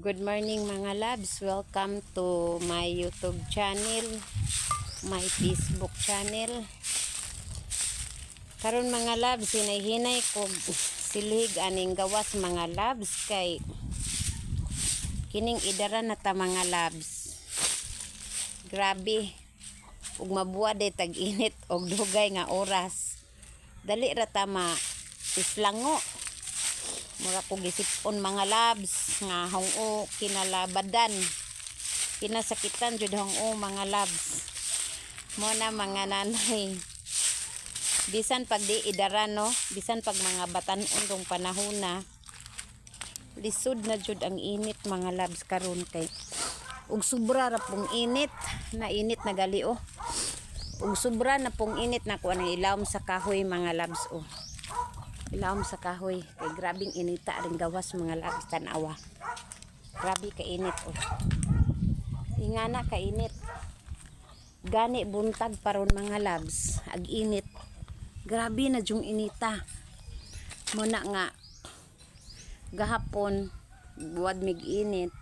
Good morning mga labs. Welcome to my YouTube channel, my Facebook channel. Karon mga labs, hinay-hinay ko silhig aning gawas mga labs kay kining idara na ta mga labs. Grabe. Ug mabuwa de tag init og dugay nga oras. Dali ra ta ma islango mura ko gisipon mga labs nga hongo kinalabadan. Kinasakitan jud hongo mga labs. Mo na mga nanay. Bisan pag di idara no? Bisan pag mga batanon tong panahon na. Lisod na jud ang init mga labs karon kay. Ug sobra ra pong init. Na init na gali oh. Ug sobra na pong init na kuan ang ilawom sa kahoy mga labs oh ilawom sa kahoy. Kay grabing inita ring gawas mga labs tanawa. Grabe ka init oh. Ingana ka init. Gani buntag paron mga labs. Ag init. Grabe na jung inita. Mo na nga gahapon buwad mig init.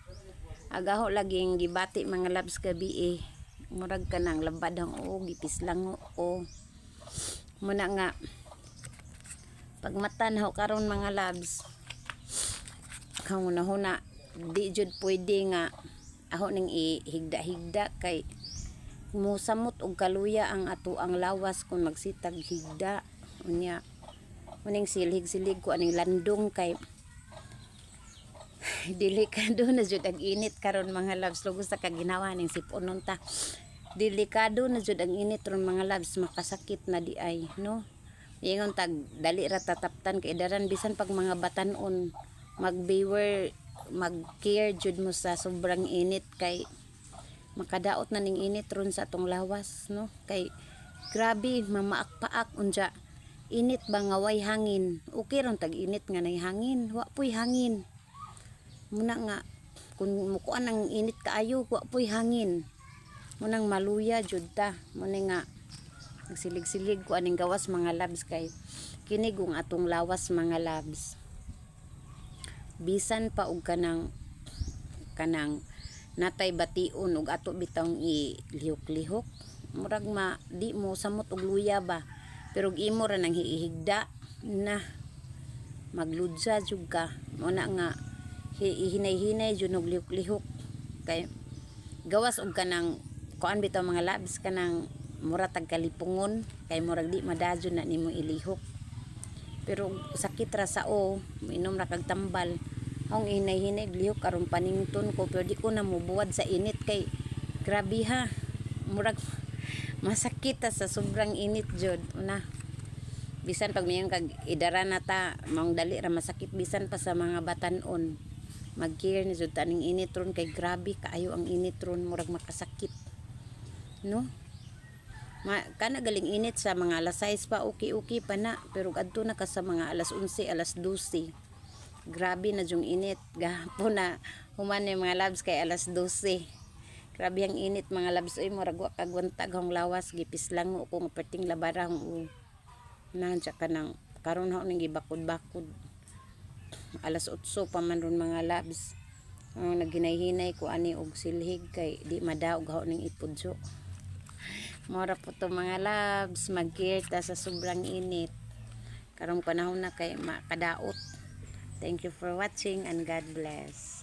Agaho laging gibati mga labs gabi eh. Murag ka nang labad ang o gipis lang o mo na nga pagmatan ho karon mga labs kahuna-huna di jud pwede nga aho ning ihigda-higda kay musamot og kaluya ang ato ang lawas kung magsitag higda. Unya uning silhig-silig ko aning landong kay delikado na jud ang init karon mga labs lugo sa kaginawa ning siponon ta. Delikado na jud ang init ron mga labs makasakit na di ay no Ingon tag dali ra tataptan kay daran. Bisan pag mga batanon mag-beware mag-care jud mo sa sobrang init. Kay makadaot na ning init ron sa atong lawas no? Kay grabe mamaak-paak unja. Init ba nga way hangin? Okay ron tag init nga nay hangin. Wa puy hangin. Muna nga kung mukuan ang init kaayo wa puy hangin. Munang maluya jud ta. Muna nga nagsilig-silig ko aning gawas mga labs kay kinigong atong lawas mga labs. Bisan pa og kanang kanang natay bation og ato bitong ilihok-lihok murag ma di mo samot og luya ba? Pero imo ra nang hihigda na. Magludsa jud ka. Mo na nga hi- hinay-hinay jud og lihok-lihok. Kay gawas og kanang kuan bitaw mga labs kanang mura tag kalipungon kay murag di madadyo na nimo ilihok. Pero sakit ra sa o minom ra kag tambal. Ang inay-hinay lihok aron panington ko pero di ko na mubuwad sa init kay grabe ha. Murag masakit ta sa sobrang init jud una bisan pag mayong kag idara na ta maong dali ra masakit bisan pa sa mga batanon. Ni jud taning init ron kay grabe kaayo ang init ron murag makasakit. No Ma, kana galing init sa mga alas 6 pa okay pa na. Pero adto na ka sa mga alas 11 alas 12 grabe na jung init. Gahapon na human ni mga labs kay alas 12 grabe ang init mga labs. Oy murag wa kagwantag hong lawas. Gipis lang ko kung perting labara hong nandiya ka nang karon ha ning gibakod-bakod. Alas 8 pa man ron mga labs. Ang naghinay-hinay ko ani og silhig kay di madaog ha ning ipudso Mora po to mga labs, mag-care ta sa sobrang init. Karong panahon na kay makadaot. Thank you for watching and God bless.